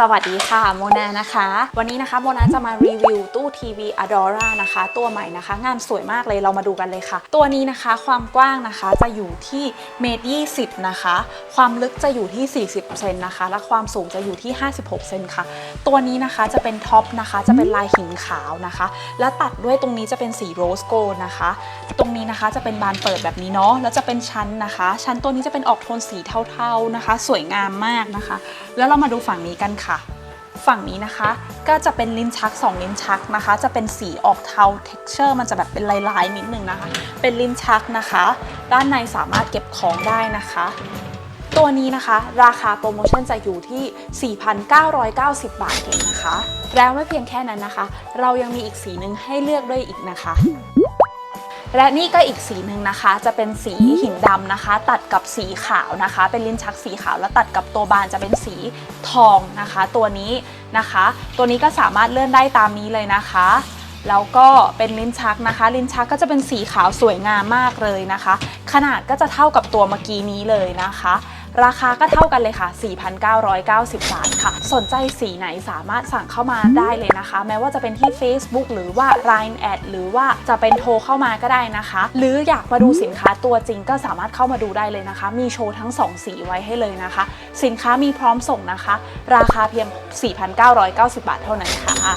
สวัสดีค่ะโมนานะคะ วันนี้นะคะโมนาจะมารีวิวตู้ทีวี Adora นะคะ ตัวใหม่นะคะ งานสวยมากเลยเรามาดูกันเลยค่ะ ตัวนี้นะคะความกว้างนะคะจะอยู่ที่เมตรยีนะคะ ความลึกจะอยู่ที่ 40เซนนะคะ และความสูงจะอยู่ที่ 56เซนค่ะ ตัวนี้นะคะจะเป็นท็อปนะคะ จะเป็นลายหินขาวนะคะ และตัดด้วยตรงนี้จะเป็นสีโรสโกลนะคะ ตรงนี้นะคะจะเป็นบานเปิดแบบนี้เนาะแล้วจะเป็นชั้นนะคะ ชั้นตัวนี้จะเป็นออกโทนสีเทาๆนะคะ สวยงามมากนะคะ แล้วเรามาดูฝั่งนี้กันค่ะฝั่งนี้นะคะก็จะเป็นลิ้นชัก 2 ลิ้นชักนะคะ จะเป็นสีออกเทา texture มันจะแบบเป็นลายๆนิดนึงนะคะ เป็นลิ้นชักนะคะ ด้านในสามารถเก็บของได้นะคะ ตัวนี้นะคะราคาโปรโมชั่นจะอยู่ที่ 4,990 บาทเองนะคะ แล้วไม่เพียงแค่นั้นนะคะ เรายังมีอีกสีหนึ่งให้เลือกด้วยอีกนะคะ และนี่ก็อีกสีหนึ่งนะคะ จะเป็นสีหินดำนะคะ ตัดกับสีขาวนะคะ เป็นลิ้นชักสีขาวแล้วตัดกับตัวบานจะเป็นสีทองนะคะ ตัวนี้นะคะ ตัวนี้ก็สามารถเลื่อนได้ตามนี้เลยนะคะแล้วก็เป็นลิ้นชักนะคะ ลิ้นชักก็จะเป็นสีขาวสวยงามมากเลยนะคะ ขนาดก็จะเท่ากับตัวเมื่อกี้นี้เลยนะคะ ราคาก็เท่ากันเลยค่ะ 4,990 บาทค่ะ สนใจสีไหนสามารถสั่งเข้ามาได้เลยนะคะ แม้ว่าจะเป็นที่ Facebook หรือว่า Line แอดหรือว่าจะเป็นโทรเข้ามาก็ได้นะคะ หรืออยากมาดูสินค้าตัวจริงก็สามารถเข้ามาดูได้เลยนะคะ มีโชว์ทั้ง 2 สีไว้ให้เลยนะคะ สินค้ามีพร้อมส่งนะคะ ราคาเพียง 4,990 บาทเท่านั้นค่ะ